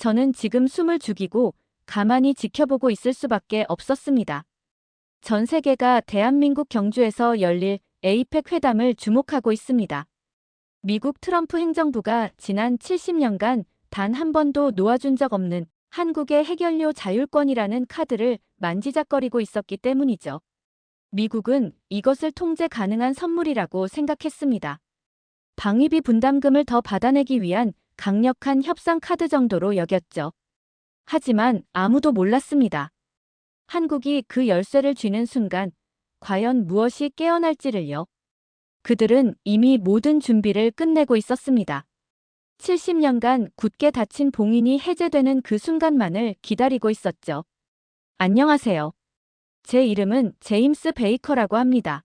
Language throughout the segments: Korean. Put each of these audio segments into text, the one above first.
저는 지금 숨을 죽이고 가만히 지켜보고 있을 수밖에 없었습니다. 전 세계가 대한민국 경주에서 열릴 에이펙 회담을 주목하고 있습니다. 미국 트럼프 행정부가 지난 70년간 단 한 번도 놓아준 적 없는 한국의 해결료 자율권이라는 카드를 만지작거리고 있었기 때문이죠. 미국은 이것을 통제 가능한 선물이라고 생각했습니다. 방위비 분담금을 더 받아내기 위한 강력한 협상 카드 정도로 여겼죠. 하지만 아무도 몰랐습니다. 한국이 그 열쇠를 쥐는 순간 과연 무엇이 깨어날지를요. 그들은 이미 모든 준비를 끝내고 있었습니다. 70년간 굳게 닫힌 봉인이 해제되는 그 순간만을 기다리고 있었죠. 안녕하세요. 제 이름은 제임스 베이커라고 합니다.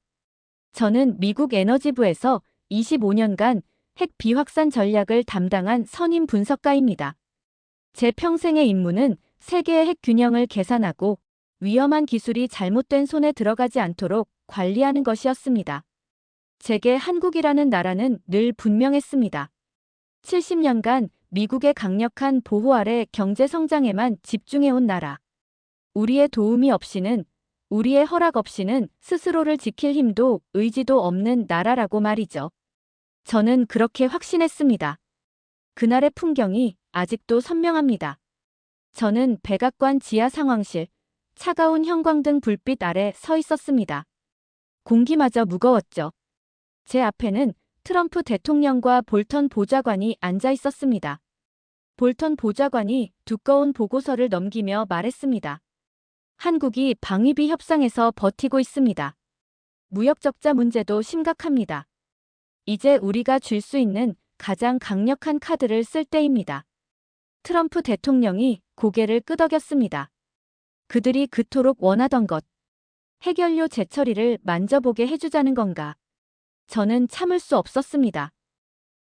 저는 미국 에너지부에서 25년간 핵 비확산 전략을 담당한 선임 분석가입니다. 제 평생의 임무는 세계의 핵 균형을 계산하고 위험한 기술이 잘못된 손에 들어가지 않도록 관리하는 것이었습니다. 제게 한국이라는 나라는 늘 분명했습니다. 70년간 미국의 강력한 보호 아래 경제 성장에만 집중해온 나라. 우리의 도움이 없이는, 우리의 허락 없이는 스스로를 지킬 힘도 의지도 없는 나라라고 말이죠. 저는 그렇게 확신했습니다. 그날의 풍경이 아직도 선명합니다. 저는 백악관 지하 상황실, 차가운 형광등 불빛 아래 서 있었습니다. 공기마저 무거웠죠. 제 앞에는 트럼프 대통령과 볼턴 보좌관이 앉아 있었습니다. 볼턴 보좌관이 두꺼운 보고서를 넘기며 말했습니다. 한국이 방위비 협상에서 버티고 있습니다. 무역 적자 문제도 심각합니다. 이제 우리가 줄 수 있는 가장 강력한 카드를 쓸 때입니다. 트럼프 대통령이 고개를 끄덕였습니다. 그들이 그토록 원하던 것. 해결료 재처리를 만져보게 해주자는 건가. 저는 참을 수 없었습니다.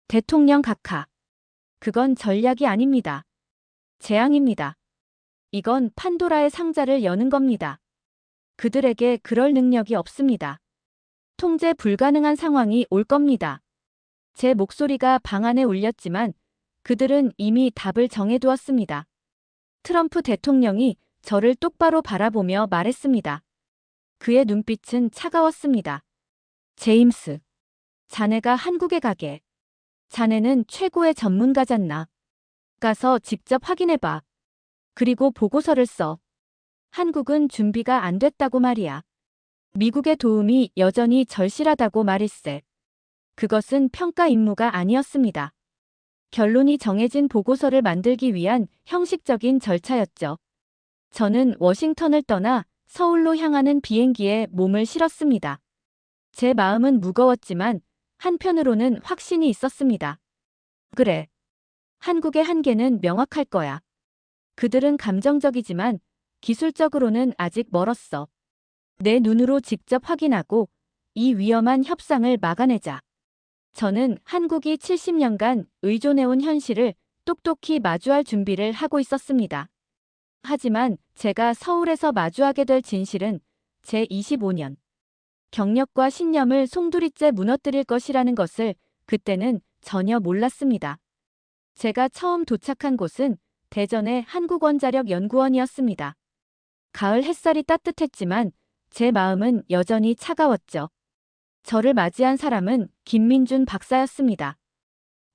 대통령 각하. 그건 전략이 아닙니다. 재앙입니다. 이건 판도라의 상자를 여는 겁니다. 그들에게 그럴 능력이 없습니다. 통제 불가능한 상황이 올 겁니다. 제 목소리가 방 안에 울렸지만 그들은 이미 답을 정해두었습니다. 트럼프 대통령이 저를 똑바로 바라보며 말했습니다. 그의 눈빛은 차가웠습니다. 제임스. 자네가 한국에 가게. 자네는 최고의 전문가잖나. 가서 직접 확인해봐. 그리고 보고서를 써. 한국은 준비가 안 됐다고 말이야. 미국의 도움이 여전히 절실하다고 말일세. 그것은 평가 임무가 아니었습니다. 결론이 정해진 보고서를 만들기 위한 형식적인 절차였죠. 저는 워싱턴을 떠나 서울로 향하는 비행기에 몸을 실었습니다. 제 마음은 무거웠지만 한편으로는 확신이 있었습니다. 그래. 한국의 한계는 명확할 거야. 그들은 감정적이지만 기술적으로는 아직 멀었어. 내 눈으로 직접 확인하고 이 위험한 협상을 막아내자. 저는 한국이 70년간 의존해온 현실을 똑똑히 마주할 준비를 하고 있었습니다. 하지만 제가 서울에서 마주하게 될 진실은 제 25년. 경력과 신념을 송두리째 무너뜨릴 것이라는 것을 그때는 전혀 몰랐습니다. 제가 처음 도착한 곳은 대전의 한국원자력연구원이었습니다. 가을 햇살이 따뜻했지만 제 마음은 여전히 차가웠죠. 저를 맞이한 사람은 김민준 박사였습니다.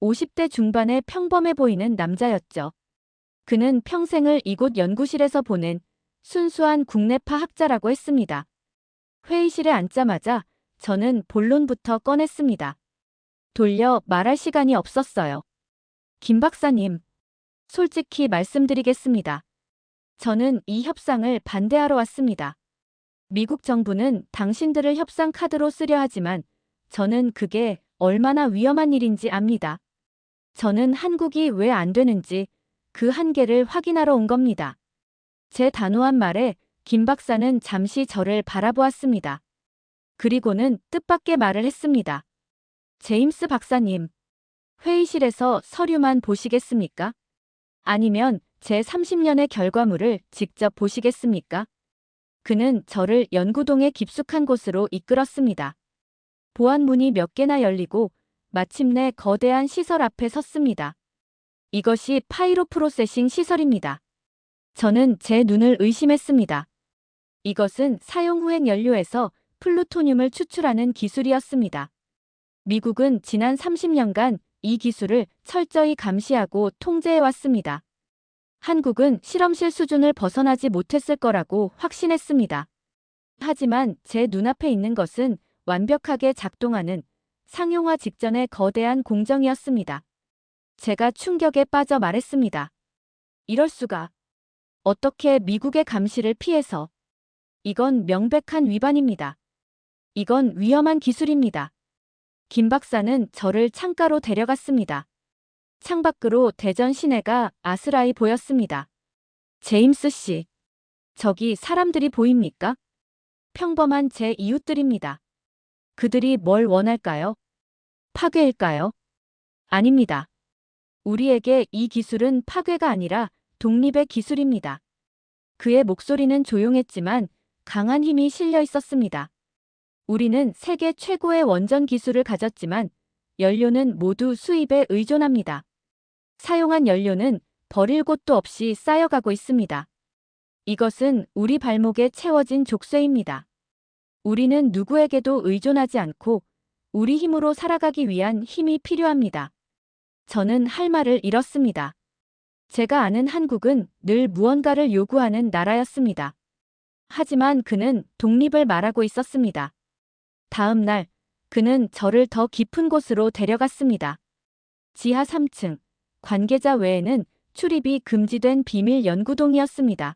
50대 중반의 평범해 보이는 남자였죠. 그는 평생을 이곳 연구실에서 보낸 순수한 국내파 학자라고 했습니다. 회의실에 앉자마자 저는 본론부터 꺼냈습니다. 돌려 말할 시간이 없었어요. 김 박사님, 솔직히 말씀드리겠습니다. 저는 이 협상을 반대하러 왔습니다. 미국 정부는 당신들을 협상 카드로 쓰려 하지만 저는 그게 얼마나 위험한 일인지 압니다. 저는 한국이 왜 안 되는지 그 한계를 확인하러 온 겁니다. 제 단호한 말에 김 박사는 잠시 저를 바라보았습니다. 그리고는 뜻밖의 말을 했습니다. 제임스 박사님, 회의실에서 서류만 보시겠습니까? 아니면 제 30년의 결과물을 직접 보시겠습니까? 그는 저를 연구동의 깊숙한 곳으로 이끌었습니다. 보안문이 몇 개나 열리고 마침내 거대한 시설 앞에 섰습니다. 이것이 파이로 프로세싱 시설입니다. 저는 제 눈을 의심했습니다. 이것은 사용 후행 연료에서 플루토늄을 추출하는 기술이었습니다. 미국은 지난 30년간 이 기술을 철저히 감시하고 통제해 왔습니다. 한국은 실험실 수준을 벗어나지 못했을 거라고 확신했습니다. 하지만 제 눈앞에 있는 것은 완벽하게 작동하는 상용화 직전의 거대한 공정이었습니다. 제가 충격에 빠져 말했습니다. 이럴 수가. 어떻게 미국의 감시를 피해서. 이건 명백한 위반입니다. 이건 위험한 기술입니다. 김 박사는 저를 창가로 데려갔습니다. 창밖으로 대전 시내가 아스라이 보였습니다. 제임스 씨. 저기 사람들이 보입니까? 평범한 제 이웃들입니다. 그들이 뭘 원할까요? 파괴일까요? 아닙니다. 우리에게 이 기술은 파괴가 아니라 독립의 기술입니다. 그의 목소리는 조용했지만 강한 힘이 실려 있었습니다. 우리는 세계 최고의 원전 기술을 가졌지만 연료는 모두 수입에 의존합니다. 사용한 연료는 버릴 곳도 없이 쌓여가고 있습니다. 이것은 우리 발목에 채워진 족쇄입니다. 우리는 누구에게도 의존하지 않고 우리 힘으로 살아가기 위한 힘이 필요합니다. 저는 할 말을 잃었습니다. 제가 아는 한국은 늘 무언가를 요구하는 나라였습니다. 하지만 그는 독립을 말하고 있었습니다. 다음 날, 그는 저를 더 깊은 곳으로 데려갔습니다. 지하 3층, 관계자 외에는 출입이 금지된 비밀 연구동이었습니다.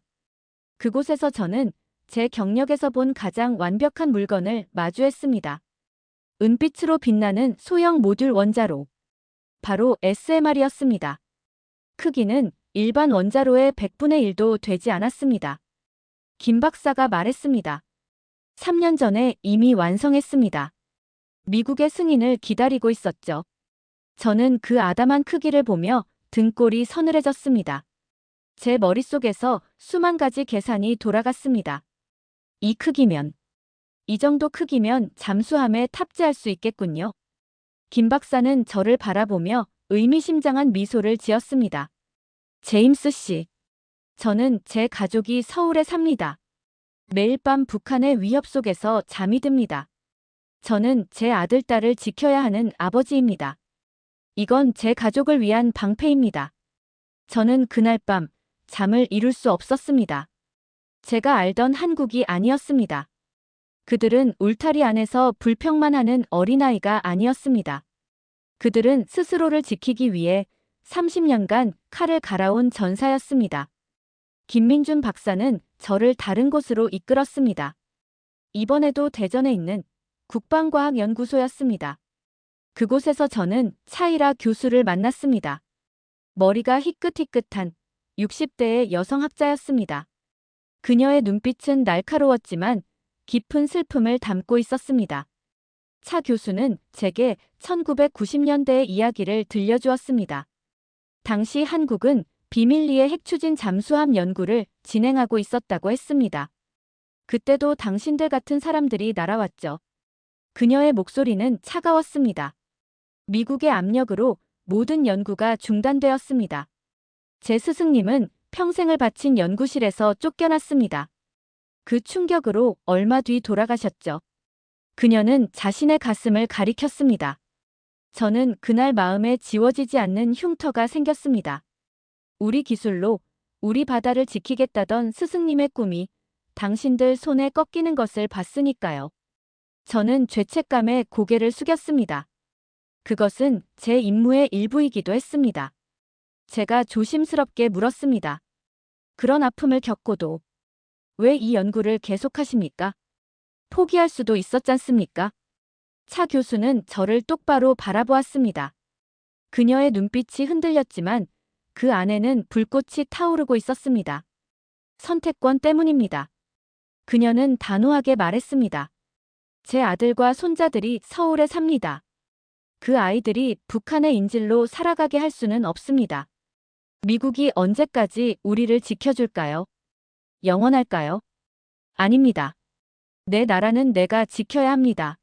그곳에서 저는 제 경력에서 본 가장 완벽한 물건을 마주했습니다. 은빛으로 빛나는 소형 모듈 원자로. 바로 SMR이었습니다. 크기는 일반 원자로의 100분의 1도 되지 않았습니다. 김 박사가 말했습니다. 3년 전에 이미 완성했습니다. 미국의 승인을 기다리고 있었죠. 저는 그 아담한 크기를 보며 등골이 서늘해졌습니다. 제 머릿속에서 수만 가지 계산이 돌아갔습니다. 이 크기면, 이 정도 크기면 잠수함에 탑재할 수 있겠군요. 김 박사는 저를 바라보며 의미심장한 미소를 지었습니다. 제임스 씨. 저는 제 가족이 서울에 삽니다. 매일 밤 북한의 위협 속에서 잠이 듭니다. 저는 제 아들, 딸을 지켜야 하는 아버지입니다. 이건 제 가족을 위한 방패입니다. 저는 그날 밤 잠을 이룰 수 없었습니다. 제가 알던 한국이 아니었습니다. 그들은 울타리 안에서 불평만 하는 어린아이가 아니었습니다. 그들은 스스로를 지키기 위해 30년간 칼을 갈아온 전사였습니다. 김민준 박사는 저를 다른 곳으로 이끌었습니다. 이번에도 대전에 있는 국방과학연구소였습니다. 그곳에서 저는 차이라 교수를 만났습니다. 머리가 희끗희끗한 60대의 여성학자였습니다. 그녀의 눈빛은 날카로웠지만 깊은 슬픔을 담고 있었습니다. 차 교수는 제게 1990년대의 이야기를 들려주었습니다. 당시 한국은 비밀리에 핵추진 잠수함 연구를 진행하고 있었다고 했습니다. 그때도 당신들 같은 사람들이 날아왔죠. 그녀의 목소리는 차가웠습니다. 미국의 압력으로 모든 연구가 중단되었습니다. 제 스승님은 평생을 바친 연구실에서 쫓겨났습니다. 그 충격으로 얼마 뒤 돌아가셨죠. 그녀는 자신의 가슴을 가리켰습니다. 저는 그날 마음에 지워지지 않는 흉터가 생겼습니다. 우리 기술로 우리 바다를 지키겠다던 스승님의 꿈이 당신들 손에 꺾이는 것을 봤으니까요. 저는 죄책감에 고개를 숙였습니다. 그것은 제 임무의 일부이기도 했습니다. 제가 조심스럽게 물었습니다. 그런 아픔을 겪고도 왜 이 연구를 계속하십니까? 포기할 수도 있었잖습니까? 차 교수는 저를 똑바로 바라보았습니다. 그녀의 눈빛이 흔들렸지만 그 안에는 불꽃이 타오르고 있었습니다. 선택권 때문입니다. 그녀는 단호하게 말했습니다. 제 아들과 손자들이 서울에 삽니다. 그 아이들이 북한의 인질로 살아가게 할 수는 없습니다. 미국이 언제까지 우리를 지켜줄까요? 영원할까요? 아닙니다. 내 나라는 내가 지켜야 합니다.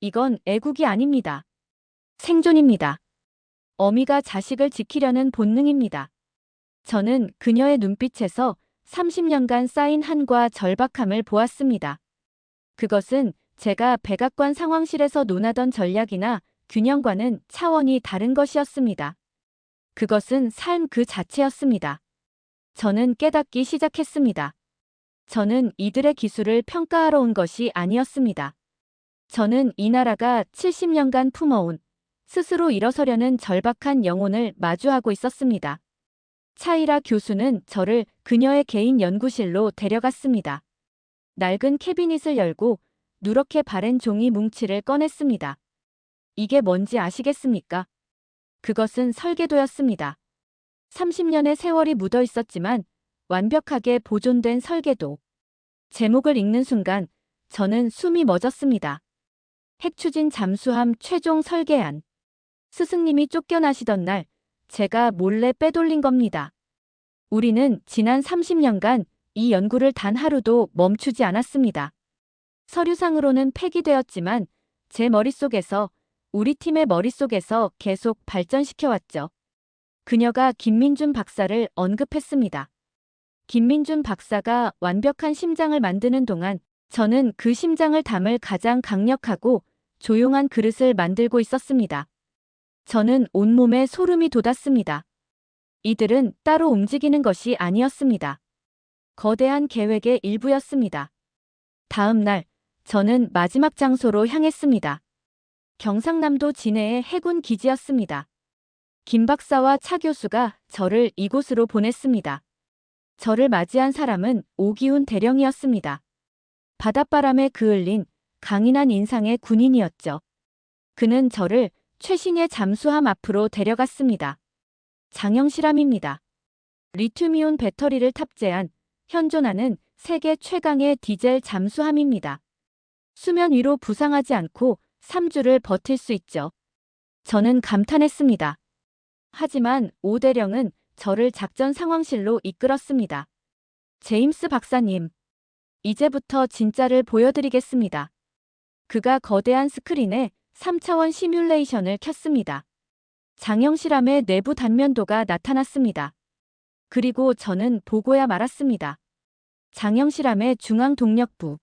이건 애국이 아닙니다. 생존입니다. 어미가 자식을 지키려는 본능입니다. 저는 그녀의 눈빛에서 30년간 쌓인 한과 절박함을 보았습니다. 그것은 제가 백악관 상황실에서 논하던 전략이나 균형과는 차원이 다른 것이었습니다. 그것은 삶 그 자체였습니다. 저는 깨닫기 시작했습니다. 저는 이들의 기술을 평가하러 온 것이 아니었습니다. 저는 이 나라가 70년간 품어온 스스로 일어서려는 절박한 영혼을 마주하고 있었습니다. 차이라 교수는 저를 그녀의 개인 연구실로 데려갔습니다. 낡은 캐비닛을 열고 누렇게 바랜 종이 뭉치를 꺼냈습니다. 이게 뭔지 아시겠습니까? 그것은 설계도였습니다. 30년의 세월이 묻어 있었지만 완벽하게 보존된 설계도. 제목을 읽는 순간 저는 숨이 멎었습니다. 핵추진 잠수함 최종 설계안. 스승님이 쫓겨나시던 날 제가 몰래 빼돌린 겁니다. 우리는 지난 30년간 이 연구를 단 하루도 멈추지 않았습니다. 서류상으로는 폐기되었지만 제 머릿속에서 우리 팀의 머릿속에서 계속 발전시켜왔죠. 그녀가 김민준 박사를 언급했습니다. 김민준 박사가 완벽한 심장을 만드는 동안 저는 그 심장을 담을 가장 강력하고 조용한 그릇을 만들고 있었습니다. 저는 온몸에 소름이 돋았습니다. 이들은 따로 움직이는 것이 아니었습니다. 거대한 계획의 일부였습니다. 다음 날, 저는 마지막 장소로 향했습니다. 경상남도 진해의 해군 기지였습니다. 김 박사와 차 교수가 저를 이곳으로 보냈습니다. 저를 맞이한 사람은 오기훈 대령이었습니다. 바닷바람에 그을린 강인한 인상의 군인이었죠. 그는 저를 최신의 잠수함 앞으로 데려갔습니다. 장영실함입니다. 리튬이온 배터리를 탑재한 현존하는 세계 최강의 디젤 잠수함입니다. 수면 위로 부상하지 않고 3주를 버틸 수 있죠. 저는 감탄했습니다. 하지만 오대령은 저를 작전 상황실로 이끌었습니다. 제임스 박사님, 이제부터 진짜를 보여드리겠습니다. 그가 거대한 스크린에 3차원 시뮬레이션을 켰습니다. 장영실함의 내부 단면도가 나타났습니다. 그리고 저는 보고야 말았습니다. 장영실함의 중앙 동력부.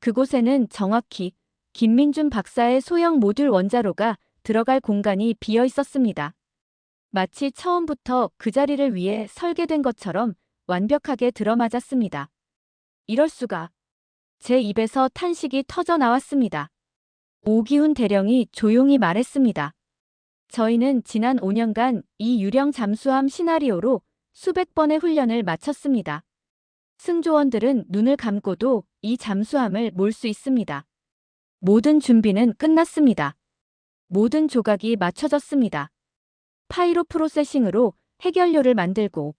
그곳에는 정확히 김민준 박사의 소형 모듈 원자로가 들어갈 공간이 비어 있었습니다. 마치 처음부터 그 자리를 위해 설계된 것처럼 완벽하게 들어맞았습니다. 이럴 수가. 제 입에서 탄식이 터져 나왔습니다. 오기훈 대령이 조용히 말했습니다. 저희는 지난 5년간 이 유령 잠수함 시나리오로 수백 번의 훈련을 마쳤습니다. 승조원들은 눈을 감고도 이 잠수함을 몰 수 있습니다. 모든 준비는 끝났습니다. 모든 조각이 맞춰졌습니다. 파이로 프로세싱으로 해결료를 만들고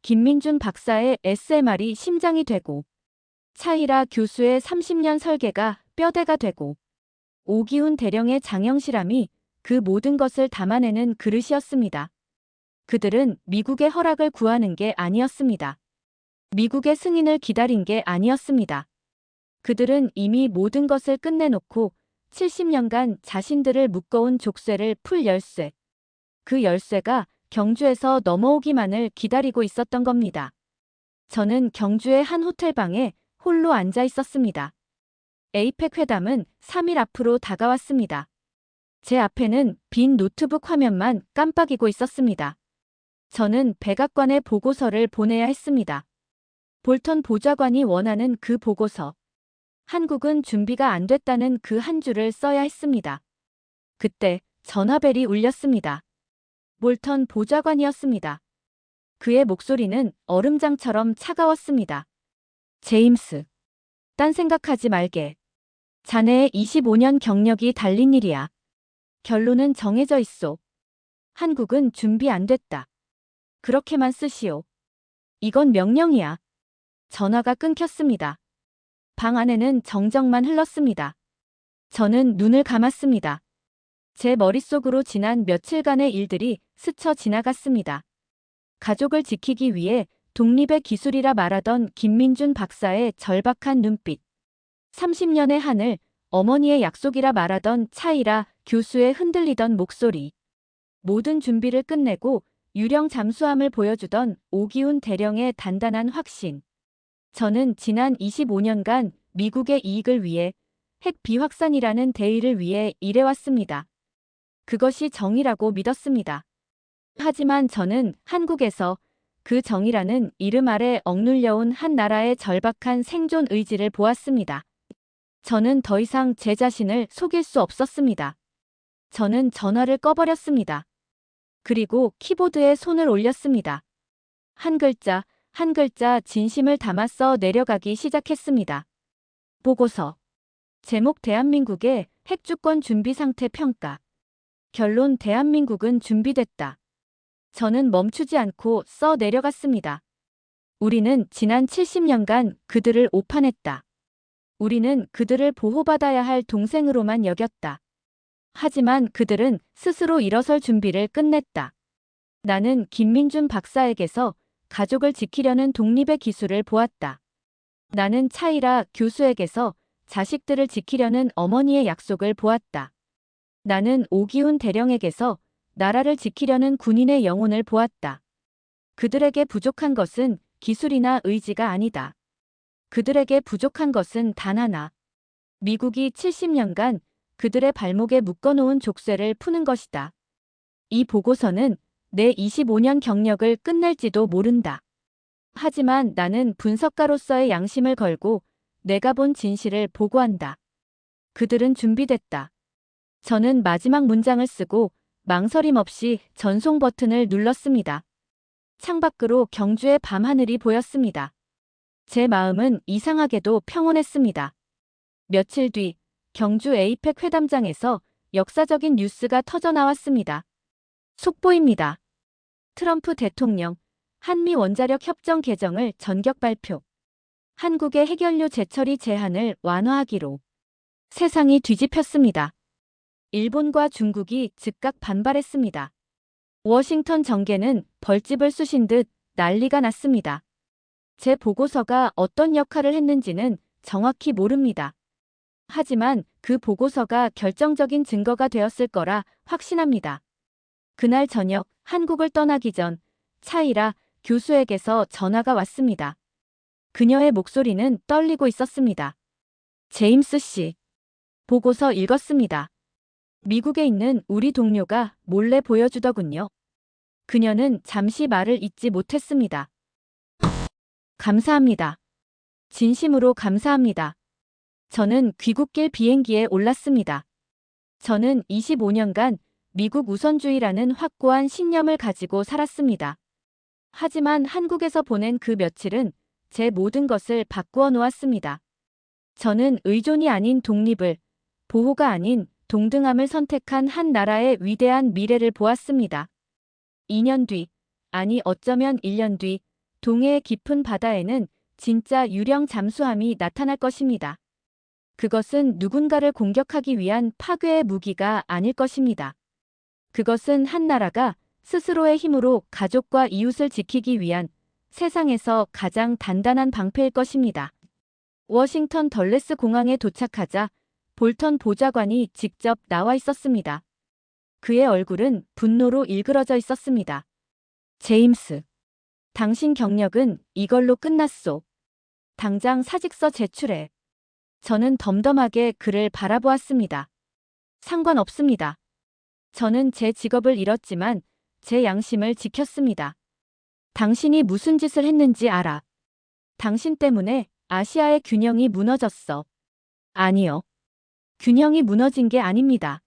김민준 박사의 SMR이 심장이 되고 차이라 교수의 30년 설계가 뼈대가 되고 오기훈 대령의 장영실함이 그 모든 것을 담아내는 그릇이었습니다. 그들은 미국의 허락을 구하는 게 아니었습니다. 미국의 승인을 기다린 게 아니었습니다. 그들은 이미 모든 것을 끝내놓고 70년간 자신들을 묶어온 족쇄를 풀 열쇠. 그 열쇠가 경주에서 넘어오기만을 기다리고 있었던 겁니다. 저는 경주의 한 호텔방에 홀로 앉아 있었습니다. 에이펙 회담은 3일 앞으로 다가왔습니다. 제 앞에는 빈 노트북 화면만 깜빡이고 있었습니다. 저는 백악관에 보고서를 보내야 했습니다. 볼턴 보좌관이 원하는 그 보고서. 한국은 준비가 안 됐다는 그 한 줄을 써야 했습니다. 그때 전화벨이 울렸습니다. 볼턴 보좌관이었습니다. 그의 목소리는 얼음장처럼 차가웠습니다. 제임스. 딴 생각하지 말게. 자네의 25년 경력이 달린 일이야. 결론은 정해져 있소. 한국은 준비 안 됐다. 그렇게만 쓰시오. 이건 명령이야. 전화가 끊겼습니다. 방 안에는 정적만 흘렀습니다. 저는 눈을 감았습니다. 제 머릿속으로 지난 며칠간의 일들이 스쳐 지나갔습니다. 가족을 지키기 위해 독립의 기술이라 말하던 김민준 박사의 절박한 눈빛. 30년의 하늘, 어머니의 약속이라 말하던 차이라 교수의 흔들리던 목소리. 모든 준비를 끝내고 유령 잠수함을 보여주던 오기훈 대령의 단단한 확신. 저는 지난 25년간 미국의 이익을 위해 핵 비확산이라는 대의를 위해 일해왔습니다. 그것이 정의라고 믿었습니다. 하지만 저는 한국에서 그 정의라는 이름 아래 억눌려온 한 나라의 절박한 생존 의지를 보았습니다. 저는 더 이상 제 자신을 속일 수 없었습니다. 저는 전화를 꺼버렸습니다. 그리고 키보드에 손을 올렸습니다. 한 글자, 한 글자 진심을 담아 써 내려가기 시작했습니다. 보고서. 제목 대한민국의 핵주권 준비 상태 평가. 결론 대한민국은 준비됐다. 저는 멈추지 않고 써 내려갔습니다. 우리는 지난 70년간 그들을 오판했다. 우리는 그들을 보호받아야 할 동생으로만 여겼다. 하지만 그들은 스스로 일어설 준비를 끝냈다. 나는 김민준 박사에게서 가족을 지키려는 독립의 기술을 보았다. 나는 차이라 교수에게서 자식들을 지키려는 어머니의 약속을 보았다. 나는 오기훈 대령에게서 나라를 지키려는 군인의 영혼을 보았다. 그들에게 부족한 것은 기술이나 의지가 아니다. 그들에게 부족한 것은 단 하나. 미국이 70년간 그들의 발목에 묶어놓은 족쇄를 푸는 것이다. 이 보고서는 내 25년 경력을 끝낼지도 모른다. 하지만 나는 분석가로서의 양심을 걸고 내가 본 진실을 보고한다. 그들은 준비됐다. 저는 마지막 문장을 쓰고 망설임 없이 전송 버튼을 눌렀습니다. 창밖으로 경주의 밤하늘이 보였습니다. 제 마음은 이상하게도 평온했습니다. 며칠 뒤 경주 에이펙 회담장에서 역사적인 뉴스가 터져 나왔습니다. 속보입니다. 트럼프 대통령 한미 원자력 협정 개정을 전격 발표. 한국의 핵연료 재처리 제한을 완화하기로. 세상이 뒤집혔습니다. 일본과 중국이 즉각 반발했습니다. 워싱턴 정계는 벌집을 쑤신 듯 난리가 났습니다. 제 보고서가 어떤 역할을 했는지는 정확히 모릅니다. 하지만 그 보고서가 결정적인 증거가 되었을 거라 확신합니다. 그날 저녁 한국을 떠나기 전 차이라 교수에게서 전화가 왔습니다. 그녀의 목소리는 떨리고 있었습니다. 제임스 씨. 보고서 읽었습니다. 미국에 있는 우리 동료가 몰래 보여주더군요. 그녀는 잠시 말을 잇지 못했습니다. 감사합니다. 진심으로 감사합니다. 저는 귀국길 비행기에 올랐습니다. 저는 25년간 미국 우선주의라는 확고한 신념을 가지고 살았습니다. 하지만 한국에서 보낸 그 며칠은 제 모든 것을 바꾸어 놓았습니다. 저는 의존이 아닌 독립을, 보호가 아닌 동등함을 선택한 한 나라의 위대한 미래를 보았습니다. 2년 뒤, 아니 어쩌면 1년 뒤, 동해의 깊은 바다에는 진짜 유령 잠수함이 나타날 것입니다. 그것은 누군가를 공격하기 위한 파괴의 무기가 아닐 것입니다. 그것은 한 나라가 스스로의 힘으로 가족과 이웃을 지키기 위한 세상에서 가장 단단한 방패일 것입니다. 워싱턴 덜레스 공항에 도착하자 볼턴 보좌관이 직접 나와 있었습니다. 그의 얼굴은 분노로 일그러져 있었습니다. 제임스. 당신 경력은 이걸로 끝났소. 당장 사직서 제출해. 저는 덤덤하게 그를 바라보았습니다. 상관없습니다. 저는 제 직업을 잃었지만 제 양심을 지켰습니다. 당신이 무슨 짓을 했는지 알아. 당신 때문에 아시아의 균형이 무너졌어. 아니요. 균형이 무너진 게 아닙니다.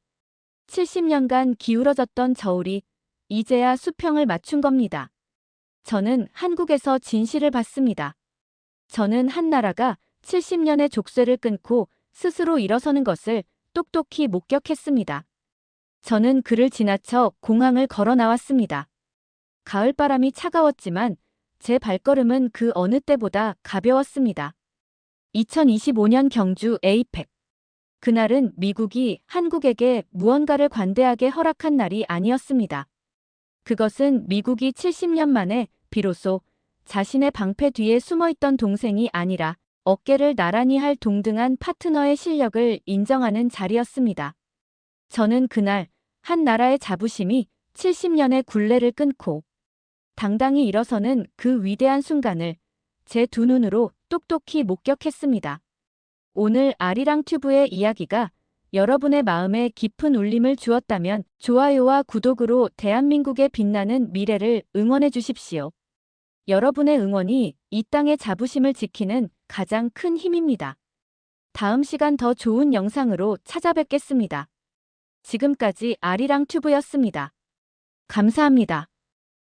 70년간 기울어졌던 저울이 이제야 수평을 맞춘 겁니다. 저는 한국에서 진실을 받습니다. 저는 한 나라가 70년의 족쇄를 끊고 스스로 일어서는 것을 똑똑히 목격했습니다. 저는 그를 지나쳐 공항을 걸어 나왔습니다. 가을바람이 차가웠지만 제 발걸음은 그 어느 때보다 가벼웠습니다. 2025년 경주 에이펙 그날은 미국이 한국에게 무언가를 관대하게 허락한 날이 아니었습니다. 그것은 미국이 70년 만에 비로소 자신의 방패 뒤에 숨어있던 동생이 아니라 어깨를 나란히 할 동등한 파트너의 실력을 인정하는 자리였습니다. 저는 그날 한 나라의 자부심이 70년의 굴레를 끊고 당당히 일어서는 그 위대한 순간을 제 두 눈으로 똑똑히 목격했습니다. 오늘 아리랑 튜브의 이야기가 여러분의 마음에 깊은 울림을 주었다면 좋아요와 구독으로 대한민국의 빛나는 미래를 응원해 주십시오. 여러분의 응원이 이 땅의 자부심을 지키는 가장 큰 힘입니다. 다음 시간 더 좋은 영상으로 찾아뵙겠습니다. 지금까지 아리랑 튜브였습니다. 감사합니다.